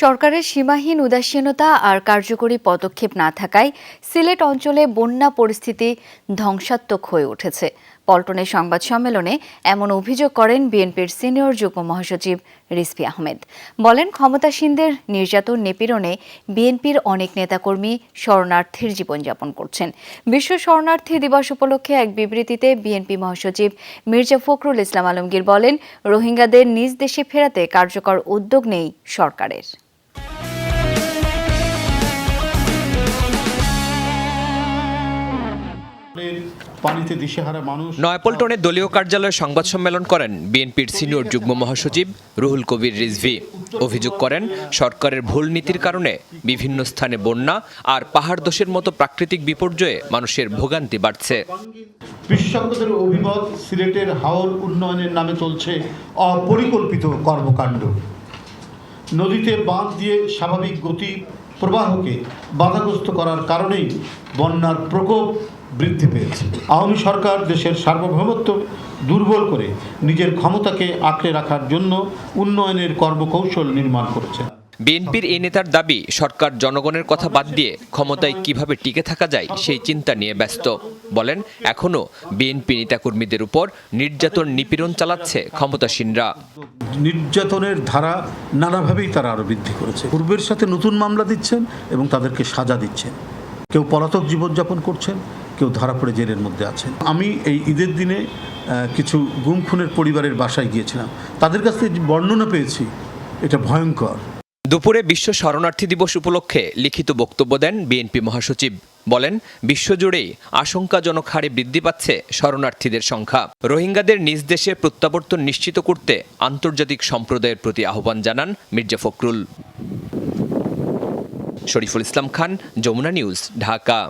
সরকারের সীমাহীন উদাসীনতা আর কার্যকরী পদক্ষেপ না থাকায় সিলেট অঞ্চলে বন্যা পরিস্থিতি ধ্বংসাত্মক হয়ে উঠেছে। পল্টনের সংবাদ সম্মেলনে এমন অভিযোগ করেন বিএনপির সিনিয়র যুগ্ম মহাসচিব রিজভী আহমেদ। বলেন, ক্ষমতাসীনদের নির্যাতন নিপীড়নে বিএনপির অনেক নেতাকর্মী শরণার্থীর জীবনযাপন করছেন। বিশ্ব শরণার্থী দিবস উপলক্ষে এক বিবৃতিতে বিএনপি মহাসচিব মির্জা ফখরুল ইসলাম আলমগীর বলেন, রোহিঙ্গাদের নিজ দেশে ফেরাতে কার্যকর উদ্যোগ নেই সরকারের। নয়াপল্টনে দলীয় কার্যালয়ে সংবাদ সম্মেলন করেন বিএনপির সিনিয়র যুগ্ম মহাসচিব রুহুল কবির রিজভি। অভিযোগ করেন সরকারের ভুল নীতির কারণে বিভিন্ন স্থানে বন্যা আর পাহাড় দোষের মতো প্রাকৃতিক বিপর্যয়ে মানুষের ভোগান্তি বাড়ছে। বিশেষজ্ঞদের অভিমত সিলেটের হাওর উন্নয়নের নামে চলছে অপরিকল্পিত কর্মকাণ্ড। নদীতে বাঁধ দিয়ে স্বাভাবিক গতি প্রবাহকে বাধাগ্রস্ত করার কারণেই বন্যার প্রকোপ বৃদ্ধি পেয়েছে। আওয়ামী সরকার দেশের সার্বভৌমত্ব দুর্বল করে নিজের ক্ষমতাকে আঁকড়ে রাখার জন্য উন্নয়নের কর্মকৌশল নির্মাণ করেছে। বিএনপির এই নেতার দাবি সরকার জনগণের কথা বাদ দিয়ে ক্ষমতায় কীভাবে টিকে থাকা যায় সেই চিন্তা নিয়ে ব্যস্ত। বলেন এখনও বিএনপি নেতাকর্মীদের উপর নির্যাতন নিপীড়ন চালাচ্ছে ক্ষমতাসীনরা। নির্যাতনের ধারা নানাভাবেই তারা আরও বৃদ্ধি করেছে। পূর্বের সাথে নতুন মামলা দিচ্ছেন এবং তাদেরকে সাজা দিচ্ছেন। কেউ পলাতক জীবনযাপন করছেন কেউ ধরা পড়ে জেলের মধ্যে আছেন। আমি এই ঈদের দিনে কিছু গুম খুনের পরিবারের বাসায় গিয়েছিলাম। তাদের কাছ থেকে বর্ণনা পেয়েছি, এটা ভয়ঙ্কর। দুপুরে বিশ্ব শরণার্থী দিবস উপলক্ষে লিখিত বক্তব্য দেন বিএনপি মহাসচিব। বলেন বিশ্বজুড়েই আশঙ্কাজনক হারে বৃদ্ধি পাচ্ছে শরণার্থীদের সংখ্যা। রোহিঙ্গাদের নিজ দেশে প্রত্যাবর্তন নিশ্চিত করতে আন্তর্জাতিক সম্প্রদায়ের প্রতি আহ্বান জানান মির্জা ফখরুল। শরীফুল ইসলাম খান, যমুনা নিউজ, ঢাকা।